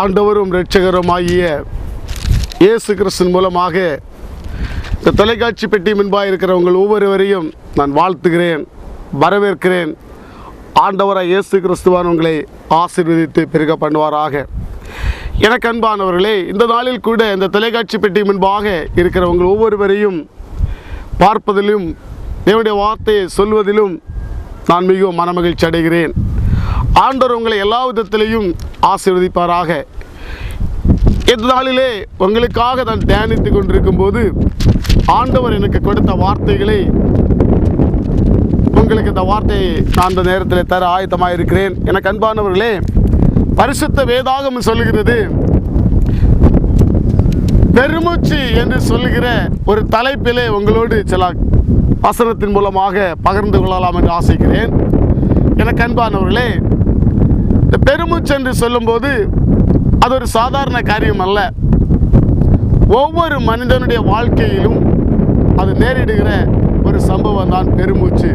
ஆண்டவரும் இரட்சகருமாகிய இயேசு கிறிஸ்தன் மூலமாக இந்த தொலைக்காட்சி பெட்டி முன்பாக இருக்கிறவங்கள் ஒவ்வொருவரையும் நான் வாழ்த்துகிறேன் வரவேற்கிறேன். ஆண்டவராக இயேசு கிறிஸ்துவான் உங்களை ஆசீர்வதித்து பெருக பண்ணுவாராக. எனக்கு அன்பானவர்களே இந்த நாளில் கூட இந்த தொலைக்காட்சி பெட்டி முன்பாக இருக்கிறவங்க ஒவ்வொருவரையும் பார்ப்பதிலும் என்னுடைய வார்த்தையை சொல்வதிலும் நான் மிகவும் மனமகிழ்ச்சி அடைகிறேன். ஆண்டவர் உங்களை எல்லா விதத்திலையும் ஆசீர்வதிப்பாராக. இந்த நாளிலே உங்களுக்காக நான் தியானித்து கொண்டிருக்கும் போது ஆண்டவர் எனக்கு கொடுத்த வார்த்தைகளை உங்களுக்கு இந்த வார்த்தையை நான் அந்த நேரத்தில் தர ஆயத்தமாக இருக்கிறேன் எனக்கு அன்பானவர்களே பரிசுத்த வேதாகம் சொல்லுகிறது. பெருமூச்சு என்று சொல்லுகிற ஒரு தலைப்பிலே உங்களோடு சில வசனத்தின் மூலமாக பகிர்ந்து கொள்ளலாம் என்று ஆசைக்கிறேன். எனக்கு அன்பானவர்களே பெருமூச்சு என்று சொல்லும்போது அது ஒரு சாதாரண காரியம் அல்ல ஒவ்வொரு மனிதனுடைய வாழ்க்கையிலும் அது நேரிடுகிற ஒரு சம்பவம் தான் பெருமூச்சு.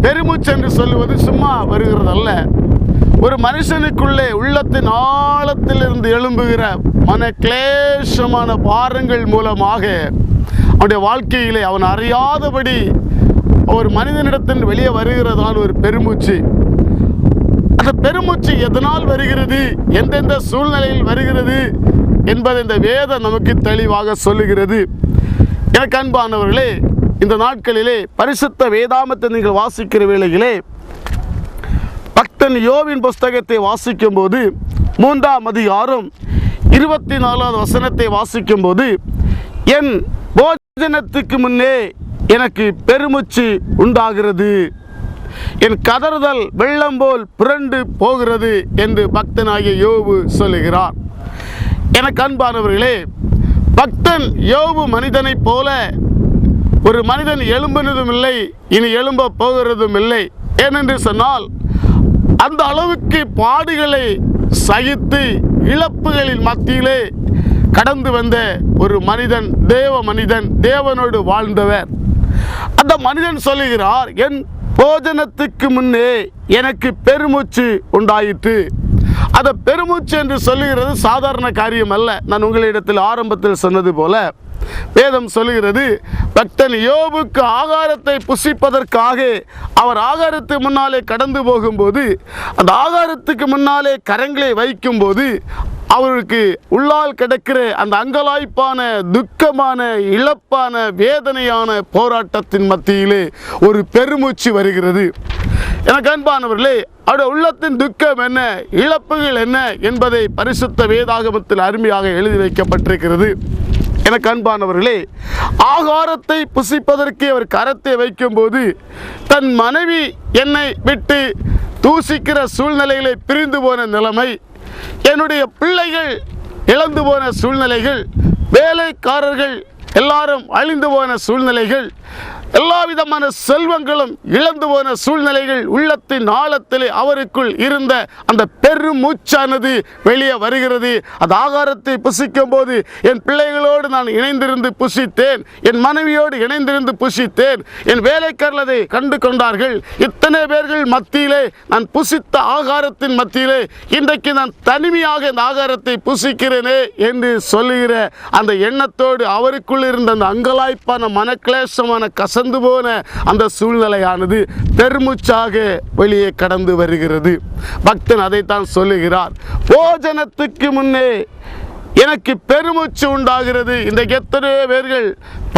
பெருமூச்சு என்று சொல்லுவது சும்மா வருகிறதல்ல. ஒரு மனுஷனுக்குள்ளே உள்ளத்தின் ஆழத்திலிருந்து எழும்புகிற மன கிளேஷமான பாரங்கள் மூலமாக அவனுடைய வாழ்க்கையிலே அவன் அறியாதபடி ஒரு மனிதனிடத்தில் வெளியே வருகிறதான் ஒரு பெருமூச்சு. அந்த பெருமூச்சு எதனால் வருகிறது? எந்தெந்த சூழ்நிலையில் வருகிறது? என்பதை இந்த வேதம் நமக்கு தெளிவாக சொல்லுகிறது. எனக்கு அன்பானவர்களே இந்த நாட்களிலே பரிசுத்த வேதாமத்தை நீங்கள் வாசிக்கிற வேளையிலே பக்தன் யோவின் புஸ்தகத்தை வாசிக்கும் போது மூன்றாம் அதிகாரம் இருபத்தி நாலாவது வசனத்தை வாசிக்கும் போது என் போஜனத்துக்கு முன்னே எனக்கு பெருமூச்சு உண்டாகிறது. என் கதறுதல் வெள்ளம் போல் புரண்டு போகிறது என்று பக்தனாகிய யோபு சொல்லுகிறார். எனக்கு அன்பானவர்களே பக்தன் யோபு மனிதனைப் போல ஒரு மனிதன் எழும்பினதும் இல்லை இனி எழும்ப போகிறதும் இல்லை ஏனென்று சொன்னால் அந்த அளவுக்கு பாடுகளை சகித்து இழப்புகளின் மத்தியிலே கடந்து வந்த ஒரு மனிதன் தேவ மனிதன் தேவனோடு வாழ்ந்தவர். அந்த மனிதன் சொல்லுகிறார் என் போஜனத்துக்கு முன்னே எனக்கு பெருமூச்சு உண்டாயிற்று. அந்த பெருமூச்சு என்று சொல்லுகிறது சாதாரண காரியம் அல்ல. நான் உங்களிடத்தில் ஆரம்பத்தில் சொன்னது போல வேதம் சொல்லுகிறது பக்தன் யோபுக்கு ஆகாரத்தை புசிப்பதற்காக அவர் ஆகாரத்து முன்னாலே கடந்து போகும்போது அந்த ஆகாரத்துக்கு முன்னாலே கரங்களை வைக்கும்போது அவருக்கு உள்ளால் கிடக்கிற அந்த அங்கலாய்ப்பான துக்கமான இழப்பான வேதனையான போராட்டத்தின் மத்தியிலே ஒரு பெருமூச்சு வருகிறது. எனக்கு அன்பானவர்களே அவருடைய உள்ளத்தின் துக்கம் என்ன இழப்புகள் என்ன என்பதை பரிசுத்த வேதாகமத்தில் அருமையாக எழுதி வைக்கப்பட்டிருக்கிறது. எனக்கு அன்பானவர்களே ஆகாரத்தை புசிப்பதற்கு அவர் கரத்தை வைக்கும்போது தன் மனைவி என்னை விட்டு தூசிக்கிற சூழ்நிலைகளை பிரிந்து போன நிலைமை என்னுடைய பிள்ளைகள் இழந்து போன சூழ்நிலைகள் வேலைக்காரர்கள் எல்லாரும் அழிந்து போன சூழ்நிலைகள் எல்லா விதமான செல்வங்களும் இழந்து போன சூழ்நிலைகள் உள்ளத்தின் ஆழத்திலே அவருக்குள் இருந்த அந்த பெருமூச்சானது வெளியே வருகிறது. அந்த ஆகாரத்தை புசிக்கும் போது என் பிள்ளைகளோடு நான் இணைந்திருந்து புசித்தேன். என் மனைவியோடு இணைந்திருந்து புசித்தேன். என் வேலைக்காரர்கள் கண்டு கொண்டார்கள். இத்தனை பேர்கள் மத்தியிலே நான் புசித்த ஆகாரத்தின் மத்தியிலே இன்றைக்கு நான் தனிமையாக இந்த ஆகாரத்தை புசிக்கிறேனே என்று சொல்லுகிற அந்த எண்ணத்தோடு அவருக்குள் இருந்த அந்த அங்கலாய்ப்பான மனக்லேசமான கடந்து போன அந்த சூழ்நிலையானது பெருமூச்சாக வெளியே கடந்து வருகிறது. பக்தன் அதைத்தான் சொல்லுகிறார் போஜனத்துக்கு முன்னே எனக்கு பெருமூச்சு உண்டாகிறது. இன்றைக்கு எத்தனையோ பேர்கள்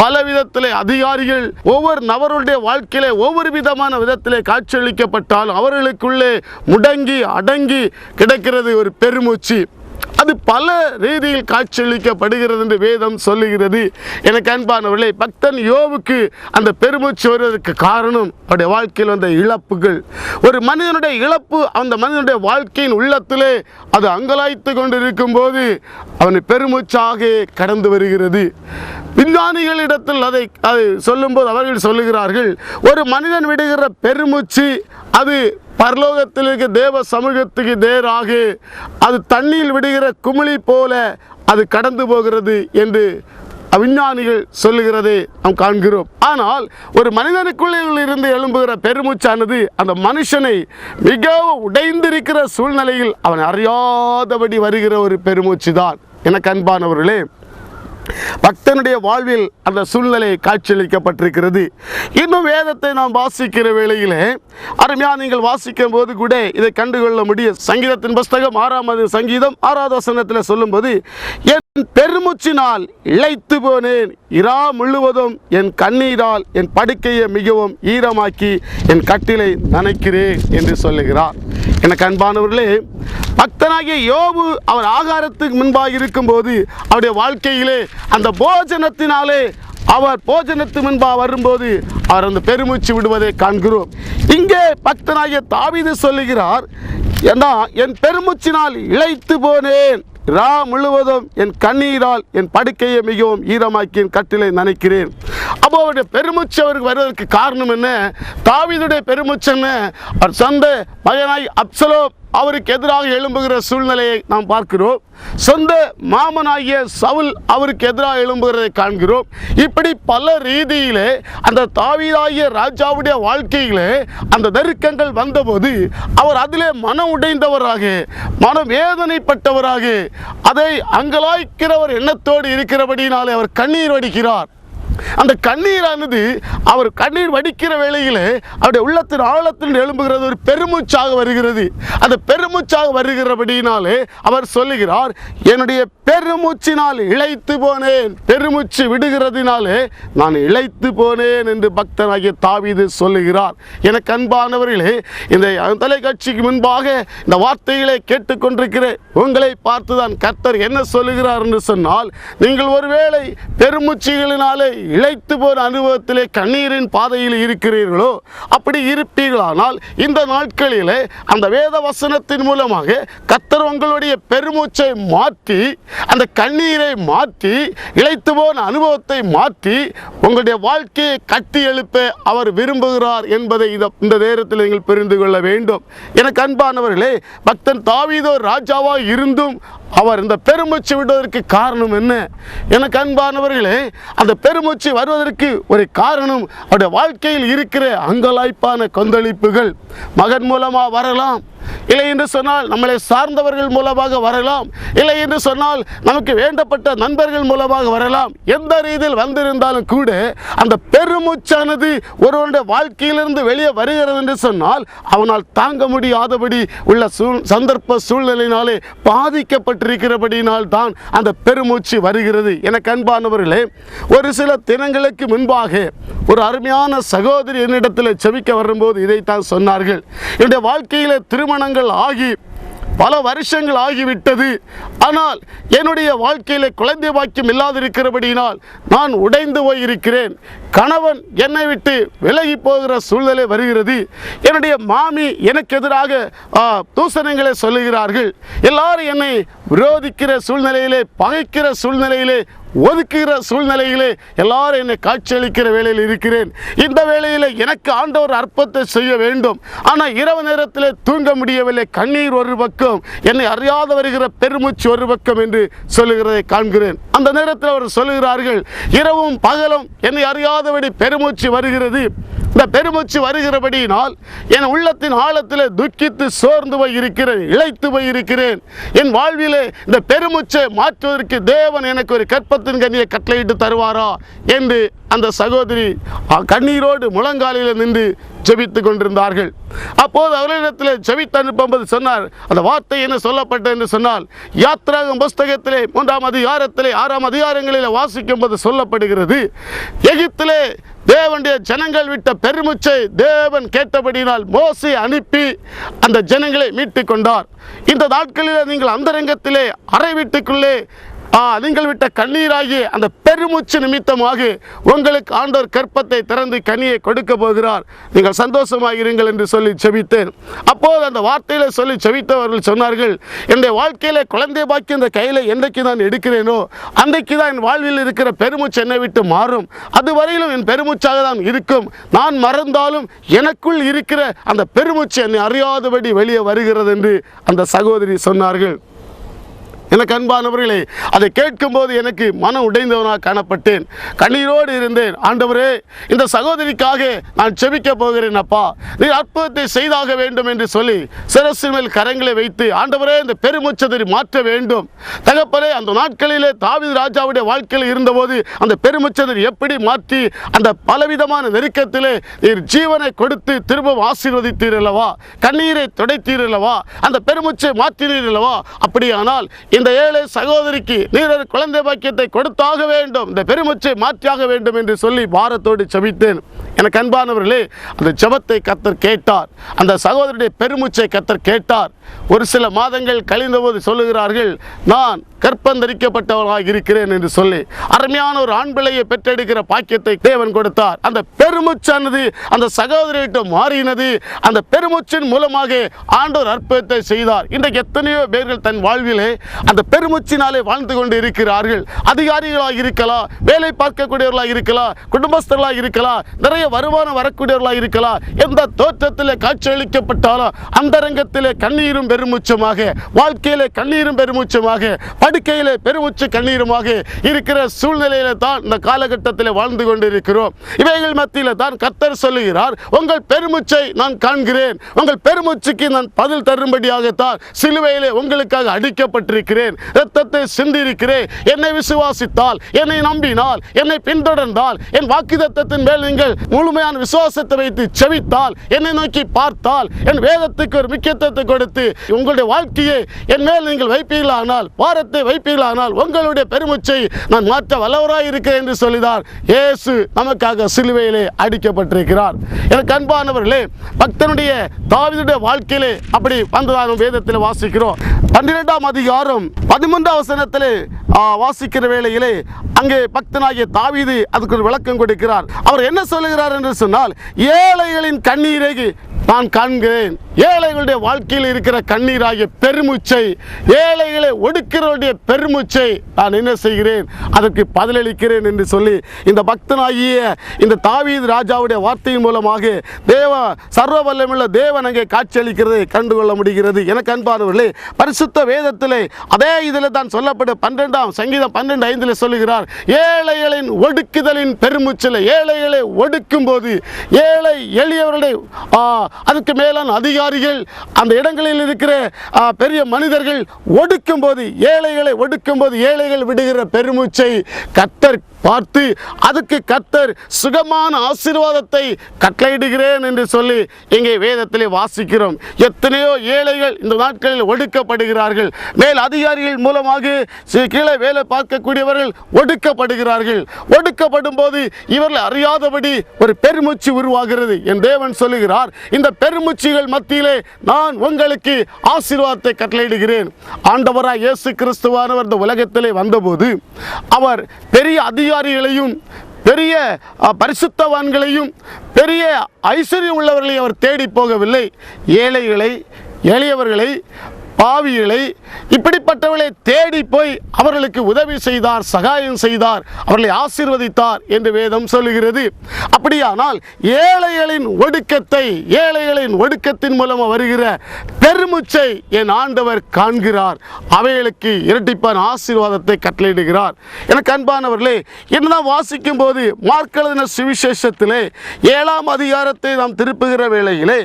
பல விதத்தில் அதிகாரிகள் ஒவ்வொரு நபருடைய வாழ்க்கையில ஒவ்வொரு விதமான விதத்திலே காட்சியளிக்கப்பட்டாலும் அவர்களுக்குள்ளே முடங்கி அடங்கி கிடக்கிறது ஒரு பெருமூச்சு. அது பல ரீதியில் காட்சியளிக்கப்படுகிறது என்று வேதம் சொல்லுகிறது. எனக்கு அன்பானவர்களே பக்தன் யோவுக்கு அந்த பெருமூச்சு வருவதற்கு காரணம் அவருடைய வாழ்க்கையில் வந்த இழப்புகள். ஒரு மனிதனுடைய இழப்பு அந்த மனிதனுடைய வாழ்க்கையின் உள்ளத்திலே அது அங்கலாய்த்து கொண்டிருக்கும் போது அவனை பெருமூச்சாக கடந்து வருகிறது. விஞ்ஞானிகளிடத்தில் அதை அதை சொல்லும்போது அவர்கள் சொல்லுகிறார்கள் ஒரு மனிதன் விடுகிற பெருமூச்சு அது பரலோகத்தில் இருக்க தேவ சமூகத்துக்கு நேராக அது தண்ணீர் விடுகிற குமிழி போல அது கடந்து போகிறது என்று விஞ்ஞானிகள் சொல்லுகிறதை நாம் காண்கிறோம். ஆனால் ஒரு மனிதனுக்குள்ளே இருந்து எழும்புகிற பெருமூச்சானது அந்த மனுஷனை மிகவும் உடைந்திருக்கிற சூழ்நிலையில் அவன் அறியாதபடி வருகிற ஒரு பெருமூச்சு தான் எனக்கு அன்பானவர்களே பக்தனுடைய வாழ்வில் அந்த சூழ்நிலை காட்சியளிக்கப்பட்டிருக்கிறது. இன்னும் வேதத்தை நாம் வாசிக்கிற வேளையிலே அருமையா நீங்கள் வாசிக்கும் போது கூட இதை கண்டுகொள்ள முடியும். சங்கீதத்தின் புஸ்தகம் ஆறாம் சங்கீதம் ஆறாவது வசனத்தில் சொல்லும்போது என் பெருமூச்சினால் இழைத்து போனேன் இரா முழுவதும் என் கண்ணீரால் என் படுக்கையை மிகவும் ஈரமாக்கி என் கட்டிலை நனைக்கிறேன் என்று சொல்லுகிறார். எனக்கு அன்பானவர்களே பக்தனாகிய யோபு அவர் ஆகாரத்துக்கு முன்பாக இருக்கும்போது அவருடைய வாழ்க்கையிலே அந்த போஜனத்தினாலே அவர் போஜனத்து முன்பாக வரும்போது அவர் அந்த பெருமூச்சு விடுவதை காண்கிறோம். இங்கே பக்தனாகிய தாவீது சொல்லுகிறார் ஏன்னா என் பெருமூச்சினால் இழைத்து போனேன். ரா முழுவதும் என் கண்ணீரால் என் படுக்கையை மிகவும் ஈரமாக்கி என் கட்டிலை நினைக்கிறேன். அப்போ அவருடைய பெருமூச்சு அவருக்கு வருவதற்கு காரணம் என்ன? தாவிதுடைய பெருமூச்சு என்ன? அவர் சொந்த மகனாய் அப்சலோ அவருக்கு எதிராக எழும்புகிற சூழ்நிலையை நாம் பார்க்கிறோம். சொந்த மாமனாகிய சவுல் அவருக்கு எதிராக எழும்புகிறதை காண்கிறோம். இப்படி பல ரீதியிலே அந்த தாவீதாகிய ராஜாவுடைய வாழ்க்கையிலே அந்த நெருக்கங்கள் வந்தபோது அவர் அதிலே மனம் உடைந்தவராக மன வேதனைப்பட்டவராக அதை அங்கலாய்க்கிறவர் எண்ணத்தோடு இருக்கிறபடினாலே அவர் கண்ணீர் வடிக்கிறார். அந்த கண்ணீரானது அவர் கண்ணீர் வடிக்கிற வேளையிலே அவருடைய உள்ளத்தின் ஆழத்தில் எழும்புகிறது ஒரு பெருமூச்சாக வருகிறது. அந்த பெருமூச்சாக வருகிறபடியினாலே அவர் சொல்லுகிறார் என்னுடைய பெருமூச்சினால் இழைத்து போனேன். பெருமூச்சு விடுகிறதினாலே நான் இழைத்து போனேன் என்று பக்தனாகிய தாவீது சொல்லுகிறார். எனக்கு அன்பானவர்களே இந்த தொலைக்காட்சிக்கு முன்பாக இந்த வார்த்தைகளை கேட்டுக்கொண்டிருக்கிற உங்களை பார்த்துதான் கர்த்தர் என்ன சொல்லுகிறார் என்று சொன்னால் நீங்கள் ஒருவேளை பெருமூச்சிகளினாலே இழைத்து போன அனுபவத்திலே கண்ணீரின் பாதையில் இருக்கிறீர்களோ அப்படி இருப்பீர்களானால் இந்த நாட்களிலே அந்த வேத வசனத்தின் மூலமாக கத்தர் உங்களுடைய பெருமூச்சை மாற்றி அந்த கண்ணீரை மாற்றி இழைத்து போன அனுபவத்தை மாற்றி உங்களுடைய வாழ்க்கையை கட்டி எழுப்ப அவர் விரும்புகிறார் என்பதை இந்த நேரத்தில் நீங்கள் புரிந்து கொள்ள வேண்டும். எனக்கு அன்பானவர்களே பக்தன் தாவீதோ ராஜாவாக இருந்தும் அவர் இந்த பெருமூச்சு விடுவதற்கு காரணம் என்ன? எனக்கு அன்பானவர்களே அந்த பெருமூச்சு வருவதற்கு ஒரு காரணம் அவருடைய வாழ்க்கையில் இருக்கிற அங்கலாய்ப்பான கொந்தளிப்புகள். மகன் மூலமாக வரலாம் இல்லை என்று சொன்னால் நம்மளை சார்ந்தவர்கள் மூலமாக வரலாம். இல்லை என்று சொன்னால் நமக்கு வேண்டப்பட்ட நண்பர்கள் மூலமாக வரலாம். எந்த ரீதியில் வந்திருந்தாலும் கூட அந்த பெருமூச்சானது ஒருவனுடைய வாழ்க்கையிலிருந்து வெளியே வருகிறது என்று சொன்னால் அவனால் தாங்க முடியாதபடி உள்ள சூழ் சந்தர்ப்ப சூழ்நிலையினாலே பாதிக்கப்பட்டிருக்கிறபடியினால் தான் அந்த பெருமூச்சு வருகிறது. என கண்பானவர்களே ஒரு சில தினங்களுக்கு முன்பாக ஒரு அருமையான சகோதரி என்னிடத்தில் செபிக்க வரும்போது இதைத்தான் சொன்னார்கள். என்னுடைய வாழ்க்கையில் திருமணங்கள் ஆகி பல வருஷங்கள் ஆகிவிட்டது. ஆனால் என்னுடைய வாழ்க்கையில் குழந்தை பாக்கியம் இல்லாதிருக்கிறபடியினால் நான் உடைந்து போயிருக்கிறேன். கணவன் என்னை விட்டு விலகி போகிற சூழ்நிலை வருகிறது. என்னுடைய மாமி எனக்கு எதிராக தூசணங்களை சொல்லுகிறார்கள். எல்லாரும் என்னை விரோதிக்கிற சூழ்நிலையிலே பகைக்கிற சூழ்நிலையிலே ஒதுக்குகிற சூழ்நிலையிலே எல்லாரும் என்னை காட்சியளிக்கிற வேலையில் இருக்கிறேன். இந்த வேலையில் எனக்கு ஆண்டவர் அற்பத்தை செய்ய வேண்டும். ஆனால் இரவு நேரத்தில் தூங்க முடியவில்லை. கண்ணீர் ஒரு பக்கம் என்னை அறியாத வருகிற பெருமூச்சு ஒரு பக்கம் என்று சொல்லுகிறதை காண்கிறேன். அந்த நேரத்தில் அவர் சொல்லுகிறார்கள் இரவும் பகலும் என்னை அறியாதபடி பெருமூச்சு வருகிறது. இந்த பெருமூச்சு வருகிறபடியினால் என் உள்ளத்தின் ஆழத்தில் துக்கித்து சோர்ந்து போய் இருக்கிறேன் இழைத்து போய் இருக்கிறேன் என் வாழ்விலே இந்த பெருமூச்சை மாற்றுவதற்கு தேவன் எனக்கு ஒரு கற்பத்தின் கண்ணியை கட்டளையிட்டு தருவாரா என்று அந்த சகோதரி அ, கண்ணீரோடு முழங்காலில் நின்று ஜெபித்து கொண்டிருந்தார்கள். அப்போது அவர்களிடத்தில் ஜெபித்து அனுப்பும்போது சொன்னார் அந்த வார்த்தை என்ன சொல்லப்பட்டது? என்று சொன்னால் யாத்ராகம் புஸ்தகத்திலே மூன்றாம் அதிகாரத்திலே ஆறாம் அதிகாரங்களில் வாசிக்கும் போது சொல்லப்படுகிறது எகிப்திலே தேவனுடைய ஜனங்கள் விட்ட பெருமுச்சை தேவன் கேட்டபடியினால் மோசி அனுப்பி அந்த ஜனங்களை மீட்டு கொண்டார் இந்த நாட்களில் நீங்கள் அந்தரங்கத்திலே அறை வீட்டுக்குள்ளே நீங்கள் விட்ட கண்ணீராகி அந்த பெருமூச்சு நிமித்தமாக உங்களுக்கு ஆண்டோர் கற்பத்தை திறந்து கனியை கொடுக்க போகிறார். நீங்கள் சந்தோஷமாக இருங்கள் என்று சொல்லி செபித்தேன். அப்போது அந்த வார்த்தையில சொல்லி செபித்தவர்கள் சொன்னார்கள் என்னுடைய வாழ்க்கையில குழந்தை பாக்கி இந்த கையில் என்றைக்கு நான் எடுக்கிறேனோ அன்றைக்கு தான் என் வாழ்வில் இருக்கிற பெருமூச்சு என்னை விட்டு மாறும். அதுவரையிலும் என் பெருமூச்சாக தான் இருக்கும். நான் மறந்தாலும் எனக்குள் இருக்கிற அந்த பெருமூச்சு என்னை அறியாதபடி வெளியே வருகிறது என்று அந்த சகோதரி சொன்னார்கள். எனக்கு அன்பானவர்களே அதை கேட்கும்போது எனக்கு மனம் உடைந்தவனாக காணப்பட்டேன். கண்ணீரோடு இருந்தேன். ஆண்டவரே இந்த சகோதரிக்காக நான் செபிக்க போகிறேன் அப்பா. நீ அற்புதத்தை செய்தாக வேண்டும் என்று சொல்லி சிரசின் மேல் கரங்களை வைத்து ஆண்டவரே இந்த பெருமுச்சத்தை மாற்ற வேண்டும். தகப்பரே அந்த நாட்களிலே தாவித ராஜாவுடைய வாழ்க்கையில் இருந்தபோது அந்த பெருமுச்சதை எப்படி மாற்றி அந்த பலவிதமான நெருக்கத்திலே நீர் ஜீவனை கொடுத்து திரும்பவும் ஆசீர்வதித்தீர் அல்லவா? கண்ணீரை துடைத்தீர்கள் அல்லவா? அந்த பெருமுச்சை மாற்றினீர் அல்லவா? அப்படியானால் இந்த ஏழை சகோதரிக்கு நீரர் குழந்தை பாக்கியத்தை கொடுத்தாக வேண்டும் இந்த பெருமுச்சை மாற்றியாக வேண்டும் என்று சொல்லி பாரத்தோடு செபித்தேன். எனக்கு அன்பானவர்களே அந்த ஜெபத்தை கத்தர் கேட்டார். அந்த சகோதரனுடைய பெருமுச்சை கத்தர் கேட்டார். ஒரு சில மாதங்கள் கழிந்தபோது சொல்லுகிறார்கள் நான் கற்பந்தரிக்கப்பட்டவராக இருக்கிறேன் என்று சொல்லி அருமையான ஒரு ஆண் பிள்ளையை பெற்றெடுக்கிற பாக்கியத்தை தேவன் கொடுத்தார். அந்த பெருமுச்சானது அந்த சகோதரியிட்ட மாறினது அந்த பெருமுச்சின் மூலமாக ஆண்டோர் அற்புதத்தை செய்தார். இன்றைக்கு எத்தனையோ பேர்கள் தன் வாழ்விலே அந்த பெருமுச்சினாலே வாழ்ந்து கொண்டு இருக்கிறார்கள். அதிகாரிகளாக இருக்கலாம் வேலை பார்க்கக்கூடியவர்களாக இருக்கலாம் குடும்பஸ்தர்களாக இருக்கலாம் நிறைய வருமானம் வரக்கூடியவர்களாக இருக்கலாம். எந்த தோற்றத்தில் காட்சியளிக்கப்பட்டாலும் அந்தரங்கத்திலே கண்ணீரும் பெருமுச்சமாக வாழ்க்கையிலே கண்ணீரும் பெருமுச்சமாக படுக்கையிலே பெருமுச்சு கண்ணீருமாக இருக்கிற சூழ்நிலையில தான் இந்த காலகட்டத்தில் வாழ்ந்து கொண்டிருக்கிறோம். இவைகள் மத்தியில் தான் கத்தர் சொல்லுகிறார் உங்கள் பெருமுச்சை நான் காண்கிறேன். உங்கள் பெருமுச்சுக்கு நான் பதில் தரும்படியாகத்தான் சிலுவையிலே உங்களுக்காக அடிக்கப்பட்டிருக்கிறேன். ரத்தத்தை சிந்திருக்கிறேன். என்னை விசுவாசித்தால் என்னை நம்பினால் என்னை பின்தொடர்ந்தால் என் வாக்குதத்தத்தின் மேல் நீங்கள் முழுமையான விசுவாசத்தை வைத்து செவித்தால் என்னை நோக்கி பார்த்தால் என் வேதத்துக்கு ஒரு முக்கியத்துவத்தை கொடுத்து உங்களுடைய வாழ்க்கையை என் மேல் நீங்கள் வைப்பீர்களானால் வாரத்தை வைப்பீர்களானால் உங்களுடைய பெருமுச்சை நான் மாற்ற வல்லவராக இருக்கிறேன் என்று சொல்லிதான் இயேசு நமக்காக சிலுவையிலே அடிக்கப்பட்டிருக்கிறார். எனக்கு அன்பானவர்களே பக்தனுடைய தாவீதுடைய வாழ்க்கையிலே அப்படி வந்ததாக வேதத்தில் வாசிக்கிறோம். பன்னிரெண்டாம் அதிகாரம் பதிமூன்றாம் வசனத்திலே வாசிக்கிற வேளையிலே அங்கே பக்தனாகிய தாவீது அதுக்கு ஒரு விளக்கம் கொடுக்கிறார். அவர் என்ன சொல்லுகிறார் என்று சொன்னால் ஏழைகளின் கண்ணீரை நான் காண்கிறேன். ஏழைகளுடைய வாழ்க்கையில் இருக்கிற கண்ணீராகிய பெருமுச்சை ஏழைகளை ஒடுக்கிறவருடைய பெருமுச்சை நான் என்ன செய்கிறேன்? அதற்கு பதிலளிக்கிறேன் என்று சொல்லி இந்த பக்தனாகிய இந்த தாவீது ராஜாவுடைய வார்த்தையின் மூலமாக தேவ சர்வ வல்லமுள்ள தேவன் அங்கே காட்சியளிக்கிறதை கண்டுகொள்ள முடிகிறது. எனக்கு அன்பானவர்களே பரிசுத்த வேதத்திலே அதே இதில் தான் சொல்லப்படும் பன்னெண்டாம் சங்கீதம் பன்னெண்டு ஐந்தில் சொல்லுகிறார் ஏழைகளின் ஒடுக்குதலின் பெருமுச்சில் ஏழைகளை ஒடுக்கும் போது ஏழை எளியவர்களை ஆ, அதுக்கு மேலான அதிகாரிகள் அந்த இடங்களில் இருக்கிற பெரிய மனிதர்கள் ஒடுக்கும் போது ஏழைகளை ஒடுக்கும் போது ஏழைகள் விடுகிற பெருமூச்சை கத்தர் பார்த்து அதுக்கு கத்தர் சுகமான ஆசீர்வாதத்தை கட்டளையிடுகிறேன் என்று சொல்லி இங்கே வேதத்திலே வாசிக்கிறோம். எத்தனையோ ஏழைகள் இந்த நாட்களில் ஒடுக்கப்படுகிறார்கள். மேல் அதிகாரிகள் மூலமாக கீழே வேலை பார்க்கக்கூடியவர்கள் ஒடுக்கப்படுகிறார்கள். ஒடுக்கப்படும் போது இவர்கள் அறியாதபடி ஒரு பெருமூச்சு உருவாகிறது என் தேவன் சொல்லுகிறார். இந்த பெருமூச்சுகள் மத்தியிலே நான் உங்களுக்கு ஆசீர்வாதத்தை கட்டளையிடுகிறேன். ஆண்டவராக இயேசு கிறிஸ்துவானவர் இந்த உலகத்திலே வந்தபோது அவர் பெரிய அதிகாரிகளையும் பெரிய பரிசுத்தவான்களையும் பெரிய ஐஸ்வர்யம் உள்ளவர்களையும் அவர் தேடி போகவில்லை. ஏழைகளை எளியவர்களை பாவிகளை இப்படிப்பட்டவர்களை தேடி போய் அவர்களுக்கு உதவி செய்தார் சகாயம் செய்தார் அவர்களை ஆசீர்வதித்தார் என்று வேதம் சொல்லுகிறது. அப்படியானால் ஏழைகளின் ஒடுக்கத்தை ஏழைகளின் ஒடுக்கத்தின் மூலமாக வருகிற பெருமுச்சை என் ஆண்டவர் காண்கிறார். அவைகளுக்கு இரட்டிப்பான ஆசீர்வாதத்தை கட்டளையிடுகிறார். எனக்கு அன்பானவர்களே என்னதான் வாசிக்கும் போது மார்க்கெழுதின சுவிசேஷத்திலே ஏழாம் அதிகாரத்தை நாம் திருப்புகிற வேளையிலே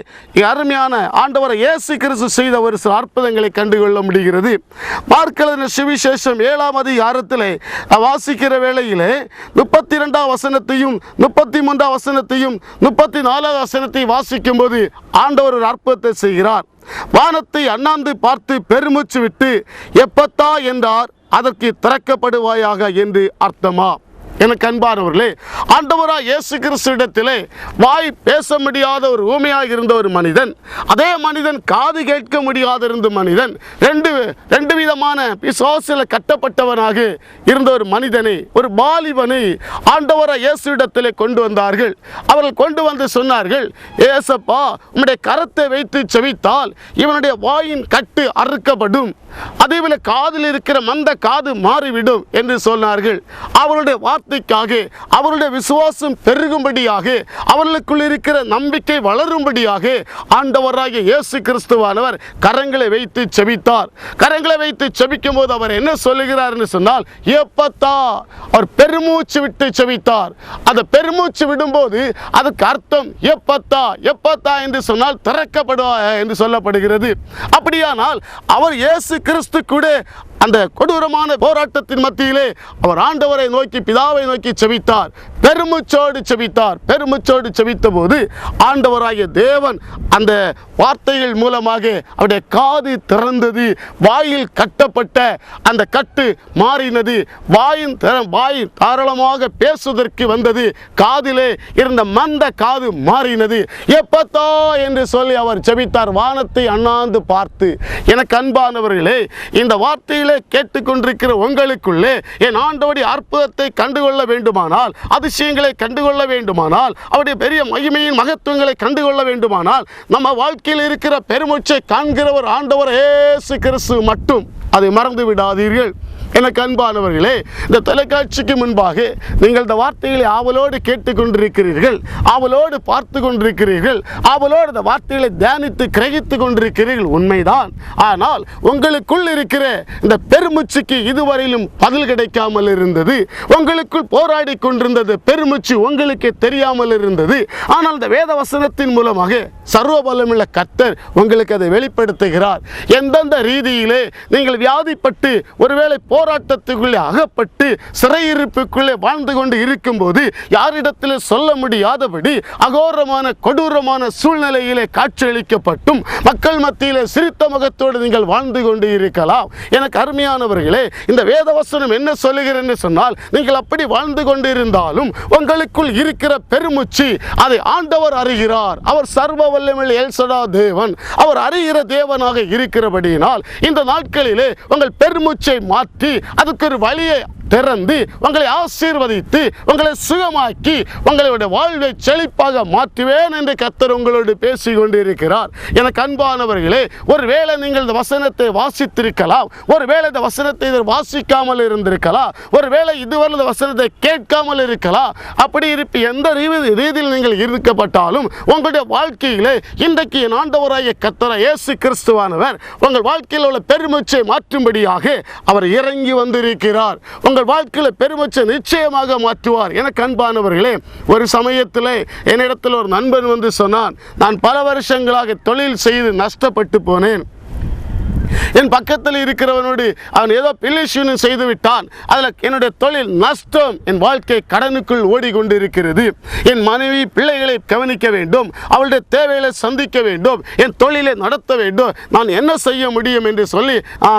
அருமையான ஆண்டவரை இயேசு கிறிஸ்து செய்த ஒரு சில அற்புதங்களை காரியங்களை கண்டுகொள்ள முடிகிறது. மார்க்கெழுதின சுவிசேஷம் ஏழாம் அதிகாரத்திலே வாசிக்கிற வேளையிலே முப்பத்தி ரெண்டாம் வசனத்தையும் முப்பத்தி மூன்றாம் வசனத்தையும் முப்பத்தி நாலாம் வசனத்தையும் வாசிக்கும் போது ஆண்டவர் ஒரு அற்புதத்தை செய்கிறார். வானத்தை அண்ணாந்து பார்த்து பெருமூச்சு விட்டு எப்பத்தா என்றார் அதற்கு திறக்கப்படுவாயாக என்று அர்த்தமா? எனக்கு அன்பானவர்களே ஆண்டவரா இயேசு கிறிஸ்துவிடத்திலே வாய் பேச முடியாத ஒரு ஊமையாக இருந்த ஒரு மனிதன் அதே மனிதன் காது கேட்க முடியாத இருந்த மனிதன் ரெண்டு ரெண்டு விதமான பிசாசில் கட்டப்பட்டவனாக இருந்த ஒரு மனிதனை ஒரு பாலிபனை ஆண்டவரா இயேசுவிடத்திலே கொண்டு வந்தார்கள். அவர்கள் கொண்டு வந்து சொன்னார்கள் ஏசப்பா உம்முடைய கரத்தை வைத்து செவித்தால் இவனுடைய வாயின் கட்டு அறுக்கப்படும். அதேபோல காதில் இருக்கிற மந்த காது மாறிவிடும் என்று சொன்னார்கள். அவருடைய வார்த்தை வார்த்தைக்காக அவருடைய விசுவாசம் பெருகும்படியாக அவர்களுக்குள் இருக்கிற நம்பிக்கை வளரும்படியாக ஆண்டவராகிய இயேசு கிறிஸ்துவானவர் கரங்களை வைத்து செபித்தார். கரங்களை வைத்து செபிக்கும் போது அவர் என்ன சொல்லுகிறார் என்று சொன்னால் எப்பத்தா அவர் பெருமூச்சு விட்டு செபித்தார். அந்த பெருமூச்சு விடும்போது அதுக்கு அர்த்தம் எப்பத்தா எப்பத்தா என்று சொன்னால் திறக்கப்படுவா என்று சொல்லப்படுகிறது. அப்படியானால் அவர் இயேசு கிறிஸ்து கூட அந்த கொடூரமான போராட்டத்தின் மத்தியிலே அவர் ஆண்டவரை நோக்கி பிதாவை நோக்கி செபித்தார். பெருமுச்சோடு செபித்தார். பெருமுச்சோடு செபித்த போது ஆண்டவராகிய தேவன் அந்த வார்த்தைகள் மூலமாக அவருடைய காது திறந்தது. வாயில் கட்டப்பட்ட அந்த கட்டு மாறினது. வாயின் திற- வாய் தாராளமாக பேசுவதற்கு வந்தது. காதிலே இருந்த மந்த காது மாறினது. எப்பத்தோ என்று சொல்லி அவர் செபித்தார். வானத்தை அண்ணாந்து பார்த்து எனக்கு அன்பானவர்களே இந்த வார்த்தையிலே கேட்டுக்கொண்டிருக்கிற உங்களுக்குள்ளே என் ஆண்டோடி அற்புதத்தை கண்டு கண்டுகொள்ள வேண்டுமானால் அதிசயங்களை கண்டுகொள்ள வேண்டுமானால் அவருடைய பெரிய மகிமையின் மகத்துவங்களை கண்டுகொள்ள வேண்டுமானால் நம்ம வாழ்க்கையில் இருக்கிற பெருமூச்சை காண்கிறவர் ஆண்டவர் ஏசு கிறிஸ்து மட்டும். அதை மறந்து விடாதீர்கள். எனக்கு அன்பானவர்களே இந்த தொலைக்காட்சிக்கு முன்பாக நீங்கள் இந்த வார்த்தைகளை ஆவலோடு கேட்டுக்கொண்டிருக்கிறீர்கள் ஆவலோடு பார்த்து கொண்டிருக்கிறீர்கள் ஆவலோடு இந்த வார்த்தைகளை தியானித்து கிரகித்து கொண்டிருக்கிறீர்கள். உண்மைதான். ஆனால் உங்களுக்குள் இருக்கிற இந்த பெருமூச்சுக்கு இதுவரையிலும் பதில் கிடைக்காமல் இருந்தது. உங்களுக்குள் போராடி கொண்டிருந்தது பெருமூச்சு உங்களுக்கு தெரியாமல் இருந்தது. ஆனால் இந்த வேத வசனத்தின் மூலமாக சர்வபலமுள்ள கத்தர் உங்களுக்கு அதை வெளிப்படுத்துகிறார். எந்தெந்த ரீதியிலே நீங்கள் வியாதிப்பட்டு ஒருவேளை போராட்டத்துக்குள்ளே அகப்பட்டு சிறையிருப்புக்குள்ளே வாழ்ந்து கொண்டு இருக்கும்போது யாரிடத்தில் சொல்ல முடியாதபடி அகோரமான கொடூரமான சூழ்நிலையிலே காட்சியளிக்கப்பட்டும் மக்கள் மத்தியிலே சிரித்த முகத்தோடு நீங்கள் வாழ்ந்து கொண்டு இருக்கலாம். எனக்கு அருமையானவர்களே இந்த வேதவசனம் என்ன சொல்லுகிறேன்னு சொன்னால் நீங்கள் அப்படி வாழ்ந்து கொண்டு இருந்தாலும் உங்களுக்குள் இருக்கிற பெருமுச்சி அதை ஆண்டவர் அறிகிறார். அவர் சர்வ வல்லமில் எல்சடா தேவன். அவர் அறிகிற தேவனாக இருக்கிறபடியினால் இந்த நாட்களிலே உங்கள் பெருமுச்சை மாற்றி அதுக்கு ஒரு வழியை திறந்து உங்களை ஆசீர்வதித்து உங்களை சுகமாக்கி உங்களுடைய வாழ்வை செழிப்பாக மாற்றுவேன் என்று கத்தர் உங்களோடு பேசி கொண்டிருக்கிறார் எனக்கு அன்பானவர்களே ஒருவேளை நீங்கள் இந்த வசனத்தை வாசித்திருக்கலாம் ஒருவேளை இந்த வசனத்தை வாசிக்காமல் இருந்திருக்கலாம் ஒருவேளை இதுவரை இந்த வசனத்தை கேட்காமல் இருக்கலாம். அப்படி இருப்ப எந்த ரீதியில் நீங்கள் இருக்கப்பட்டாலும் உங்களுடைய வாழ்க்கையிலே இன்றைக்கு என் ஆண்டவராகிய கத்தர இயேசு கிறிஸ்துவானவர் உங்கள் வாழ்க்கையில் உள்ள பெருமிச்சை மாற்றும்படியாக அவர் இறங்கி வந்திருக்கிறார். உங்கள் வாழ்க்கையில் பெருமூச்சை நிச்சயமாக மாற்றுவார். எனக்கு அன்பானவர்களே ஒரு சமயத்தில் என்னிடத்தில் ஒரு நண்பன் வந்து சொன்னான் நான் பல வருஷங்களாக தொழில் செய்து நஷ்டப்பட்டு போனேன். என் பக்கத்தில் இருக்கிறவனோடு அவன் ஏதோ பில்லிஷூனும் செய்து விட்டான் அதில் என்னுடைய தொழில் நஷ்டம். என் வாழ்க்கை கடனுக்குள் ஓடிக்கொண்டிருக்கிறது. என் மனைவி பிள்ளைகளை கவனிக்க வேண்டும். அவளுடைய தேவைகளை சந்திக்க வேண்டும். என் தொழிலை நடத்த வேண்டும். நான் என்ன செய்ய முடியும் என்று சொல்லி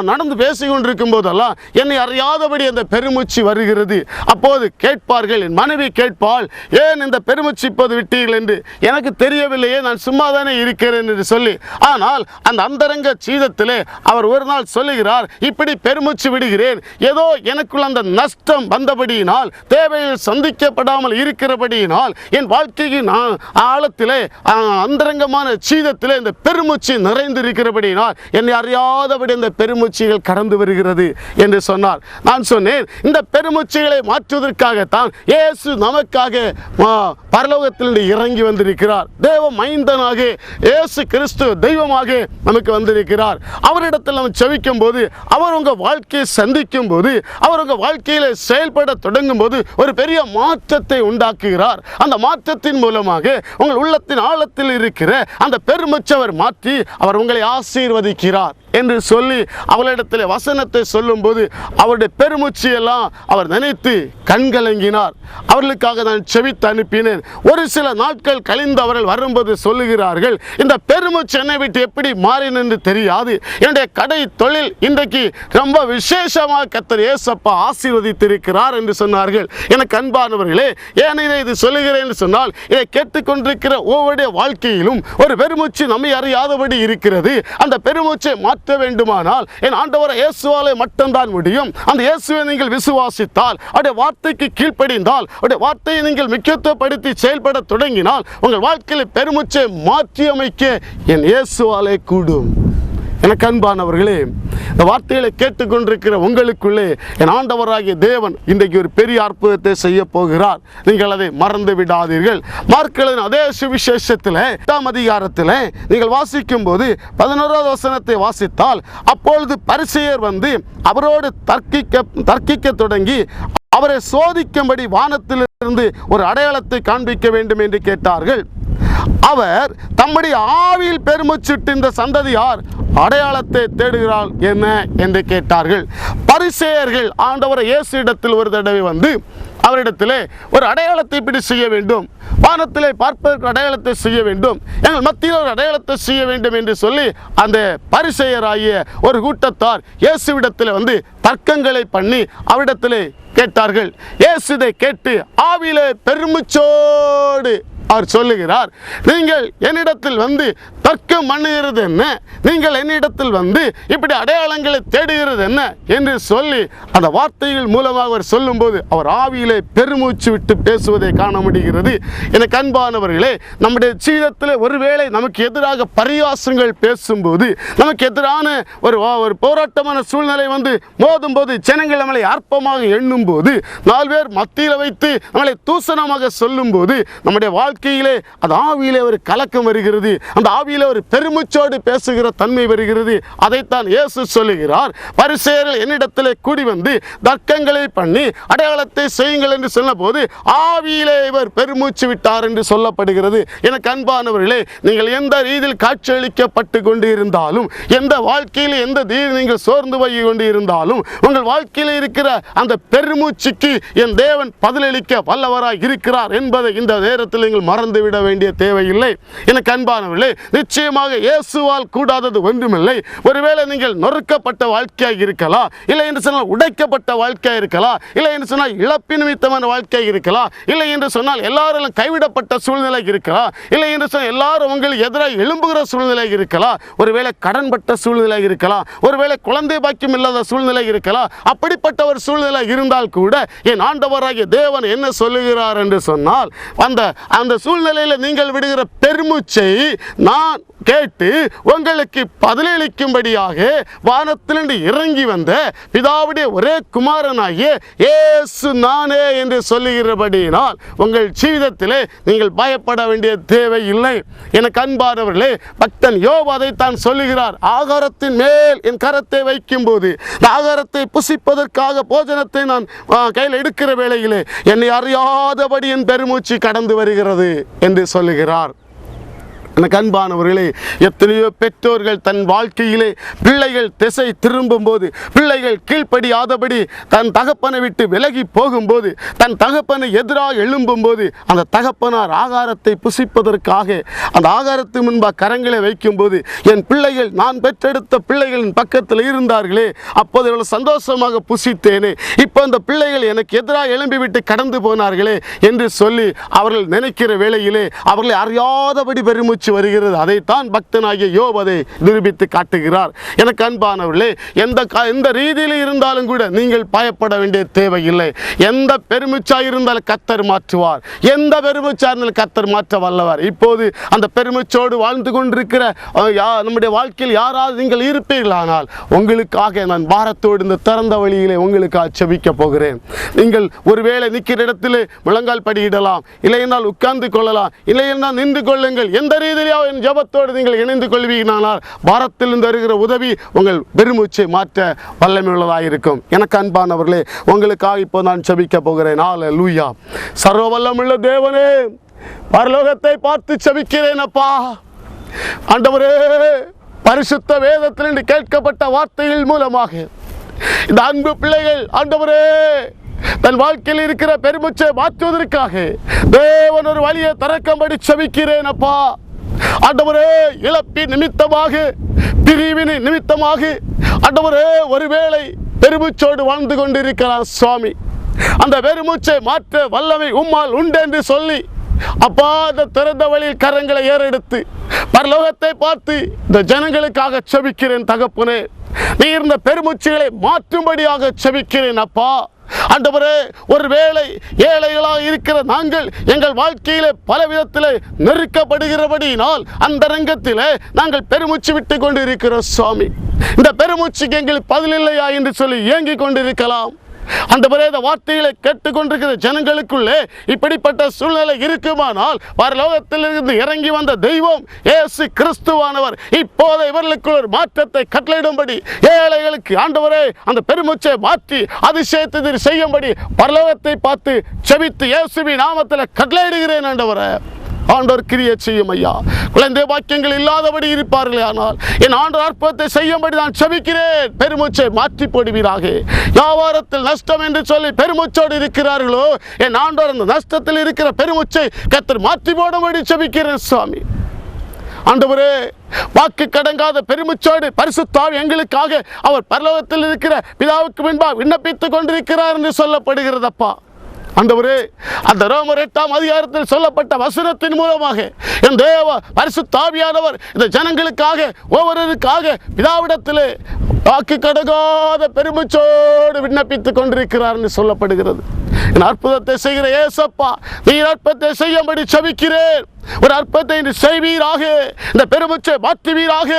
நடந்து பேசிக்கொண்டிருக்கும் போதெல்லாம் என்னை அறியாதபடி அந்த பெருமூச்சு வருகிறது. அப்போது கேட்பார்கள் என் மனைவி கேட்பாள் ஏன் இந்த பெருமூச்சு இப்போது விட்டீர்கள் என்று? எனக்கு தெரியவில்லையே நான் சும்மா தானே இருக்கிறேன் என்று சொல்லி. ஆனால் அந்த அந்தரங்க சீதத்திலே அவர் ஒரு நாள் சொல்லுகிறார் இப்படி பெருமூச்சு விடுகிறேன். ஏதோ எனக்குள் அந்த நஷ்டம் வந்தபடியினால் தேவையில் சந்திக்கப்படாமல் இருக்கிறபடியினால் என் வாழ்க்கையின் ஆழத்திலே அந்தரங்கமான சீதத்திலே இந்த பெருமூச்சு நிறைந்திருக்கிறபடியினால் என்னை அறியாதபடி இந்த பெருமூச்சுகள் கடந்து வருகிறது என்று சொன்னார். நான் சொன்னேன் இந்த பெருமூச்சுகளை மாற்றுவதற்காகத்தான் இயேசு நமக்காக பரலோகத்தில் இறங்கி வந்திருக்கிறார். தேவ மைந்தனாக இயேசு கிறிஸ்து தெய்வமாக நமக்கு வந்திருக்கிறார். அவரிடம் அவரிடத்தில் நம்ம செவிக்கும் போது அவர் உங்கள் வாழ்க்கையை சந்திக்கும் போது அவர் உங்கள் வாழ்க்கையில் செயல்பட தொடங்கும் போது ஒரு பெரிய மாற்றத்தை உண்டாக்குகிறார். அந்த மாற்றத்தின் மூலமாக உங்கள் உள்ளத்தின் ஆழத்தில் இருக்கிற அந்த பெருமச்சவர் மாற்றி அவர் உங்களை ஆசீர்வதிக்கிறார். என்று சொல்லி அவளிடத்தில் வசனத்தை சொல்லும்போது அவருடைய பெருமூச்சியெல்லாம் அவர் நினைத்து கண்கலங்கினார் அவர்களுக்காக நான் செவித்து அனுப்பினேன். ஒரு சில நாட்கள் கழிந்து அவர்கள் வரும்போது சொல்லுகிறார்கள் இந்த பெருமூச்சு என்னை விட்டு எப்படி மாறின் என்று தெரியாது. என்னுடைய கடை தொழில் இன்றைக்கு ரொம்ப விசேஷமாக கத்தர் ஏசப்பா ஆசீர்வதித்திருக்கிறார் என்று சொன்னார்கள். எனக்கு அன்பானவர்களே ஏன் இதை இது சொல்லுகிறேன் என்று சொன்னால் இதை கேட்டுக்கொண்டிருக்கிற ஒவ்வொருடைய வாழ்க்கையிலும் ஒரு பெருமூச்சு நம்மை அறியாதபடி இருக்கிறது. அந்த பெருமூச்சை மாற்ற வேண்டுமானால் என் ஆண்டவரை இயேசுவாலே மட்டும்தான் முடியும். அந்த இயேசுவை நீங்கள் விசுவாசித்தால் அவருடைய வார்த்தைக்கு கீழ்ப்படிந்தால் அவருடைய வார்த்தையை நீங்கள் முக்கியத்துவப்படுத்தி செயல்பட தொடங்கினால் உங்கள் வாழ்க்கையில் பெருமூச்சை மாற்றியமைக்க என் இயேசுவாலே கூடும். எனக்கு அன்பானவர்களே இந்த வார்த்தைகளை கேட்டுக்கொண்டிருக்கிற உங்களுக்குள்ளே என் ஆண்டவராகிய தேவன் இன்றைக்கு ஒரு பெரிய அற்புதத்தை செய்ய போகிறார். நீங்கள் அதை மறந்து விடாதீர்கள். மார்க்களின் அதே சுவிசேஷத்தில் எட்டாம் அதிகாரத்தில் நீங்கள் வாசிக்கும் போது பதினோராவது வசனத்தை வாசித்தால் அப்பொழுது பரிசெயர் வந்து அவரோடு தர்க்கிக்க தர்க்கிக்க தொடங்கி அவரை சோதிக்கும்படி வானத்திலிருந்து ஒரு அடையாளத்தை காண்பிக்க வேண்டும் என்று கேட்டார்கள். அவர் தம்முடைய ஆவியில் பெருமுச்சிட்டு இந்த சந்ததியார் அடையாளத்தை தேடுகிறாள் என்ன என்று கேட்டார்கள். பரிசேயர்கள் ஆண்டவர் இயேசு இடத்தில் ஒரு தடவை வந்து அவரிடத்திலே ஒரு அடையாளத்தை இப்படி செய்ய வேண்டும். வானத்திலே பார்ப்பதற்கு அடையாளத்தை செய்ய வேண்டும். எங்கள் மத்தியில் ஒரு அடையாளத்தை செய்ய வேண்டும் என்று சொல்லி அந்த பரிசெயராகிய ஒரு கூட்டத்தார் இயேசுவிடத்தில் வந்து தர்க்கங்களை பண்ணி அவரிடத்திலே கேட்டார்கள். இயேசு இதை கேட்டு ஆவியிலே பெருமிச்சோடு அவர் சொல்லுகிறார் நீங்கள் என்னிடத்தில் வந்து தர்க்கம் பண்ணுகிறது என்ன நீங்கள் என்னிடத்தில் வந்து இப்படி அடையாளங்களை தேடுகிறது என்ன என்று சொல்லி அந்த வார்த்தைகள் மூலமாக அவர் சொல்லும்போது அவர் ஆவியிலே பெருமூச்சு விட்டு பேசுவதை காண முடிகிறது. எனக்கு அன்பானவர்களே நம்முடைய ஜீவிதத்தில் ஒருவேளை நமக்கு எதிராக பரியாசங்கள் பேசும்போது நமக்கு எதிரான ஒரு ஒரு போராட்டமான சூழ்நிலை வந்து மோதும் போது ஜனங்கள் நம்மளை அற்பமாக எண்ணும் போது நாலு பேர் மத்தியில் வைத்து நம்மளை தூசணமாக சொல்லும்போது நம்முடைய வாழ்க்கையிலே அந்த ஆவியிலே ஒரு கலக்கம் வருகிறது. அந்த ஆவியிலே ஒரு பெருமிச்சோடு பேசுகிற தன்மை வருகிறது. அதைத்தான் இயேசு சொல்லுகிறார். பரிசேயர்கள் என்னிடத்திலே கூடி வந்து தர்க்கங்களை பண்ணி அடையாளத்தை செய்யுங்கள் என்று சொன்னபோது ஆவியிலே இவர் பெருமூச்சு விட்டார் என்று சொல்லப்படுகிறது. எனக்கு அன்பானவர்களே நீங்கள் எந்த ரீதியில் காட்சியளிக்கப்பட்டு கொண்டு இருந்தாலும் எந்த வாழ்க்கையில் எந்த தீர் நீங்கள் சோர்ந்து போய் கொண்டு இருந்தாலும் உங்கள் வாழ்க்கையில் இருக்கிற அந்த பெருமூச்சுக்கு என் தேவன் பதிலளிக்க வல்லவராய் இருக்கிறார் என்பதை இந்த நேரத்தில் நீங்கள் மறந்துவிட வேண்டிய தேவையில்லை. எனக்கு அன்பானவர்களே நிச்சயமாக இயேசுவால் கூடாதது ஒன்றுமில்லை. ஒருவேளை நீங்கள் நொறுக்கப்பட்ட வாழ்க்கையாக இருக்கலாம் இல்லை என்று சொன்னால் உடைக்கப்பட்ட வாழ்க்கையாக இருக்கலாம் இல்லை என்று சொன்னால் இழப்பு நிமித்தமான வாழ்க்கையாக இருக்கலாம் இல்லை என்று சொன்னால் எல்லாரும் கைவிடப்பட்ட சூழ்நிலை இருக்கலாம் இல்லை என்று சொன்னால் எல்லாரும் உங்களுக்கு எதிராக எழும்புகிற சூழ்நிலை இருக்கலாம் ஒருவேளை கடன்பட்ட சூழ்நிலை இருக்கலாம் ஒருவேளை குழந்தை பாக்கியம் இல்லாத சூழ்நிலை இருக்கலாம் அப்படிப்பட்ட ஒரு சூழ்நிலை இருந்தால் கூட என் ஆண்டவராகிய தேவன் என்ன சொல்லுகிறார் என்று சொன்னால் அந்த அந்த சூழ்நிலையில் நீங்கள் விடுகிற பெருமூச்சை நான் கேட்டு உங்களுக்கு பதிலளிக்கும்படியாக வானத்திலிருந்து இறங்கி வந்த பிதாவுடைய ஒரே குமாரனாகிய ஏசு நானே என்று சொல்லுகிறபடியினால் உங்கள் ஜீவிதத்திலே நீங்கள் பயப்பட வேண்டிய தேவை இல்லை எனக்கு அன்பானவர்களே பக்தன் யோபு அதைத்தான் சொல்லுகிறார். ஆகாரத்தின் மேல் என் கரத்தை வைக்கும்போது போது ஆகாரத்தை புசிப்பதற்காக போஜனத்தை நான் கையில் எடுக்கிற வேளையிலே என்னை அறியாதபடி என் பெருமூச்சு கடந்து வருகிறது. என்று சொல்லுகிறார். எனக்கு அன்பானவர்களே எத்தனையோ பெற்றோர்கள் தன் வாழ்க்கையிலே பிள்ளைகள் திசை திரும்பும்போது பிள்ளைகள் கீழ்ப்படியாதபடி தன் தகப்பனை விட்டு விலகி போகும்போது தன் தகப்பனை எதிராக எழும்பும் போது அந்த தகப்பனார் ஆகாரத்தை புசிப்பதற்காக அந்த ஆகாரத்து முன்பாக கரங்களை வைக்கும்போது என் பிள்ளைகள் நான் பெற்றெடுத்த பிள்ளைகளின் பக்கத்தில் இருந்தார்களே அப்போது இவ்வளவு சந்தோஷமாக புசித்தேனே இப்போ அந்த பிள்ளைகள் எனக்கு எதிராக எழும்பிவிட்டு கடந்து போனார்களே என்று சொல்லி அவர்கள் நினைக்கிற வேளையிலே அவர்களை அறியாதபடி பெருமூச்சு வருகிறது. அதைத்தான் பக்தனாகிய யோபதை நிரூபித்து காட்டுகிறார். எனக்கு அன்பானவர்களே எந்த கா- எந்த ரீதியில் இருந்தாலும் கூட நீங்கள் பயப்பட வேண்டிய தேவையில்லை. எந்த பெருமிச்சா இருந்தாலும் கத்தர் மாற்றுவார். எந்த பெருமிச்சா இருந்தாலும் கத்தர் மாற்ற வல்லவர். இப்போது அந்த பெருமிச்சோடு வாழ்ந்து கொண்டிருக்கிற நம்முடைய வாழ்க்கையில் யாராவது நீங்கள் இருப்பீர்களானால் உங்களுக்காக நான் பாரத்தோடு இந்த திறந்த வழியிலே உங்களுக்காக செபிக்க போகிறேன். நீங்கள் ஒருவேளை நிற்கிற இடத்திலே முழங்கால் படியிடலாம். இல்லை என்றால் உட்கார்ந்து கொள்ளலாம். இல்லை என்றால் நின்று கொள்ளுங்கள். எந்த ரீதியிலாவது என் நீங்கள் இணைந்து கொள்வீங்களானால் பாரத்திலிருந்து வருகிற உதவி உங்கள் பெருமூச்சை மாற்ற வல்லமை உள்ளதாக இருக்கும் எனக்கு அன்பானவர்களே உங்களுக்காக இப்போ நான் செபிக்க போகிறேன். ஆல லூயா சர்வவல்லமுள்ள தேவனே பரலோகத்தை பார்த்து செபிக்கிறேன் அப்பா. ஆண்டவரே பரிசுத்த வேதத்திலிருந்து கேட்கப்பட்ட வார்த்தைகள் மூலமாக இந்த அன்பு பிள்ளைகள் ஆண்டவரே தன் வாழ்க்கையில் இருக்கிற பெருமுச்சை மாற்றுவதற்காக தேவன் ஒரு வழியை திறக்கும்படி செபிக்கிறேன் அப்பா. ஆண்டவரே இழப்பின் நிமித்தமாக பிரிவினை நிமித்தமாக ஆண்டவரே ஒருவேளை பெருமுச்சோடு வாழ்ந்து கொண்டிருக்கிறார் சுவாமி. அந்த பெருமூச்சை மாற்ற வல்லமை உம்மால் உண்டு என்று சொல்லி அப்பா அந்த திறந்த வழியில் கரங்களை ஏறெடுத்து பரலோகத்தை பார்த்து இந்த ஜனங்களுக்காக செபிக்கிறேன் தகப்பனே. நீ இருந்த பெருமூச்சுகளை மாற்றும்படியாக செபிக்கிறேன் அப்பா. ஆண்டவரே ஒருவேளை ஏழைகளாக இருக்கிற நாங்கள் எங்கள் வாழ்க்கையிலே பல விதத்தில் நெருக்கப்படுகிறபடியினால் அந்த ரங்கத்திலே நாங்கள் பெருமூச்சு விட்டு கொண்டு இருக்கிறோம் சுவாமி. இந்த பெருமூச்சுக்கு எங்களுக்கு பதிலில்லையா என்று சொல்லி ஏங்கிக் கொண்டிருக்கலாம். அந்த இந்த வார்த்தைகளை கேட்டுக்கொண்டிருக்கிற ஜனங்களுக்குள்ளே இப்படிப்பட்ட சூழ்நிலை இருக்குமானால் பரலோகத்திலிருந்து இறங்கி வந்த தெய்வம் ஏசு கிறிஸ்துவானவர். இப்போது இவர்களுக்குள் ஒரு மாற்றத்தை கட்டளையிடும்படி ஏழைகளுக்கு ஆண்டவரே அந்த பெருமூச்சை மாற்றி அதிசயத்தை செய்யும்படி பரலோகத்தை பார்த்து செபித்து இயேசுவி நாமத்தில் கட்டளையிடுகிறேன் ஆண்டவரை. ஆண்டவர் கிரியை செய்யும் ஐயா. குழந்தை பாக்கியங்கள் இல்லாதபடி இருப்பார்களே ஆனால் என் ஆண்டவர் அற்புதத்தை செய்யும்படி நான் செபிக்கிறேன். பெருமூச்சை மாற்றி போடுவீராக. வியாபாரத்தில் நஷ்டம் என்று சொல்லி பெருமூச்சோடு இருக்கிறார்களோ என் ஆண்டவர் அந்த நஷ்டத்தில் இருக்கிற பெருமூச்சை கத்தர் மாற்றி போடும்படி செபிக்கிறேன் சுவாமி. ஆண்டவரே வாக்கு கடங்காத பெருமிச்சோடு பரிசுத்தாவி எங்களுக்காக அவர் பரலோகத்தில் இருக்கிற பிதாவுக்கு முன்பாக விண்ணப்பித்துக் கொண்டிருக்கிறார் என்று சொல்லப்படுகிறதப்பா. ஆண்டவரே அந்த ரோமர் எட்டாம் அதிகாரத்தில் சொல்லப்பட்ட வசனத்தின் மூலமாக என் தேவ பரிசுத்தாவியானவர் இந்த ஜனங்களுக்காக ஒவ்வொருவருக்காக பிதாவிடத்திலே வாக்கு கடகாத பெருமிச்சோடு விண்ணப்பித்துக் கொண்டிருக்கிறார் என்று சொல்லப்படுகிறது. என் அற்புதத்தை செய்கிற ஏசப்பா நீ அற்புதத்தை செய்யும்படி சபிக்கிறேன். ஒரு அற்பத்தை நீ செய்வீராக இந்த பெருமுச்சை மாற்றுவீராக.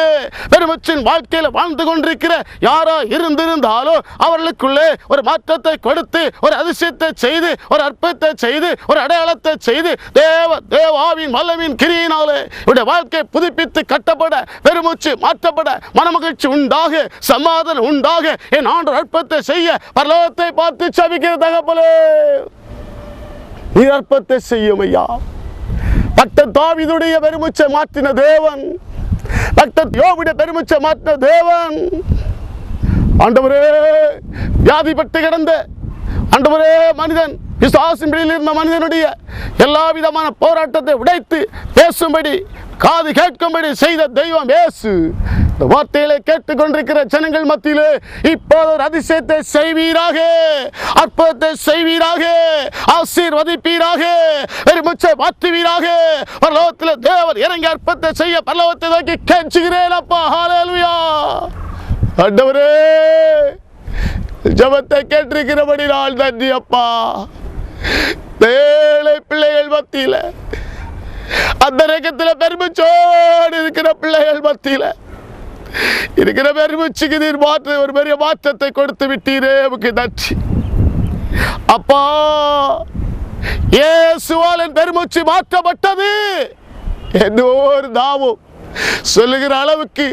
பெருமுச்சின் வாழ்க்கையில் வாழ்ந்து கொண்டிருக்கிற யாரா இருந்திருந்தாலும் அவர்களுக்குள்ளே ஒரு மாற்றத்தை கொடுத்து ஒரு அதிசயத்தை செய்து ஒரு அற்பத்தை செய்து ஒரு அடையாளத்தை செய்து தேவ தேவாவின் வல்லவின் கிரியினாலே இவருடைய வாழ்க்கை புதுப்பித்து கட்டப்பட பெருமூச்சு மாற்றப்பட மனமகிழ்ச்சி உண்டாக சமாதானம் உண்டாக என் ஆண்டு அற்பத்தை செய்ய பரலோகத்தை பார்த்து சபிக்கிற தகப்பலே நீ அற்பத்தை செய்யும் ஐயா. பக்த தாவிதுடைய பெருமுச்சை மாற்றின தேவன். பக்த யோபுடைய பெருமுச்சை மாற்றின தேவன். ஆண்டவரே வியாதிப்பட்டு கிடந்த ஆண்டவரே மனிதன் விசுவாசின்படியில் இருந்த மனிதனுடைய எல்லா விதமான போராட்டத்தை உடைத்து பேசும்படி காது கேட்கும்படி செய்த தெய்வம் ஏசு இந்த வார்த்தைகளை கேட்டுக்கொண்டிருக்கிற ஜனங்கள் மத்தியிலே இப்போது ஒரு அதிசயத்தை செய்வீராக அற்புதத்தை செய்வீராக ஆசீர்வதிப்பீராக பெருமுச்சை மாற்றுவீராக. பரலோகத்தில் தேவர் இறங்கி அற்புதத்தை செய்ய பரலோகத்தை நோக்கி கேட்சுகிறேன் அப்பா. ஹாலேலுயா ஆண்டவரே ஜபத்தை கேட்டிருக்கிறபடி நான் நன்றி அப்பா. ஏழை பிள்ளைகள் மத்தியில அந்த ரகத்தில் பெருமிச்சோடு இருக்கிற பிள்ளைகள் மத்தியில இருக்கிற பெருமிச்சுக்கு நீர் மாற்ற ஒரு பெரிய மாற்றத்தை கொடுத்து விட்டீரே உமக்கு நன்றி. அப்பா இயேசுவாலன் பெருமூச்சு மாற்றப்பட்டது என்று ஒரு நாமும் சொல்லுகிற அளவுக்கு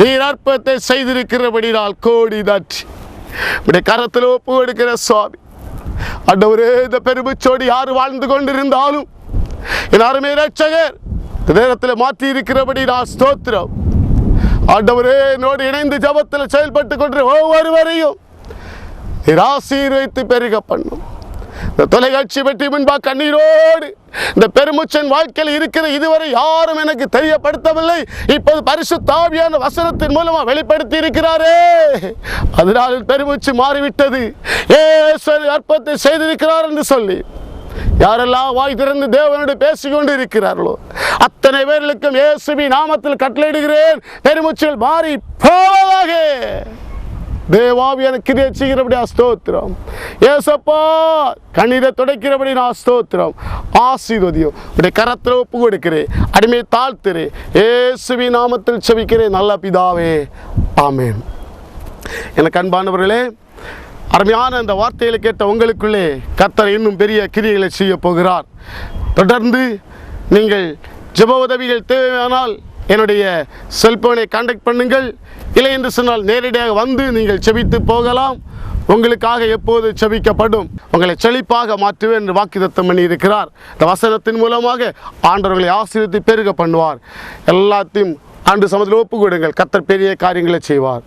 நீர் அற்பத்தை செய்திருக்கிறபடி நான் கோடி நன்றி. இப்படி கரத்தில் ஒப்பு எடுக்கிற சுவாமி அண்டவரே இந்த பெருமைச்சோடி யார் வாழ்ந்து கொண்டிருந்தாலும் எல்லாருமே ரட்சகர் இந்த நேரத்தில் மாற்றி இருக்கிறபடி நான் ஸ்தோத்திரம் ஆண்டவரே என்னோடு இணைந்து ஜபத்தில் செயல்பட்டு கொண்டு ஒவ்வொருவரையும் ஆசீர்வைத்து பெருக பண்ணும் இந்த தொலைக்காட்சி பற்றி முன்பாக கண்ணீரோடு இந்த பெருமுச்சன் வாழ்க்கையில் இருக்கிற இதுவரை யாரும் எனக்கு தெரியப்படுத்தவில்லை. இப்போது பரிசு தாவியான வசனத்தின் மூலமா வெளிப்படுத்தி இருக்கிறாரே. அதனால் பெருமுச்சு மாறிவிட்டது. ஏசு அற்பத்தை செய்திருக்கிறார் என்று சொல்லி. யாரெல்லாம் வாய் திறந்து தேவனோடு பேசிக்கொண்டு இருக்கிறார்களோ அத்தனை பேர்களுக்கும் இயேசுவி நாமத்தில் கட்டளையிடுகிறேன். பெருமுச்சில் மாறி போவதாக. தேவாவி எனக்கு கிரியை செய்கிறபடி ஸ்தோத்திரம். ஏசப்பா கண்ணீரை துடைக்கிறபடி நான் ஸ்தோத்திரம். ஆசீர்வதியும். உடைய கரத்தில் ஒப்பு கொடுக்கிறேன் அடிமை தாழ்த்துறேன் ஏசுவி நாமத்தில் செவிக்கிறேன் நல்ல பிதாவே. ஆமேன். எனக்கு அன்பானவர்களே அருமையான இந்த வார்த்தைகளை கேட்ட உங்களுக்குள்ளே கர்த்தர் இன்னும் பெரிய கிரியைகளை செய்ய போகிறார். தொடர்ந்து நீங்கள் ஜெப உதவிகள் தேவையானால் என்னுடைய செல்போனை கான்டாக்ட் பண்ணுங்கள். இல்லை என்று சொன்னால் நேரடியாக வந்து நீங்கள் செபித்து போகலாம். உங்களுக்காக எப்போது செபிக்கப்படும்? உங்களை செழிப்பாக மாற்றுவேன் என்று வாக்குதத்தம் பண்ணி இருக்கிறார் இந்த வசனத்தின் மூலமாக ஆண்டவர்களை ஆசீர்வதித்து பெருக பண்ணுவார். எல்லாத்தையும் ஆண்டு சமத்தில் ஒப்பு கொடுங்கள் கத்தர் பெரிய காரியங்களை செய்வார்.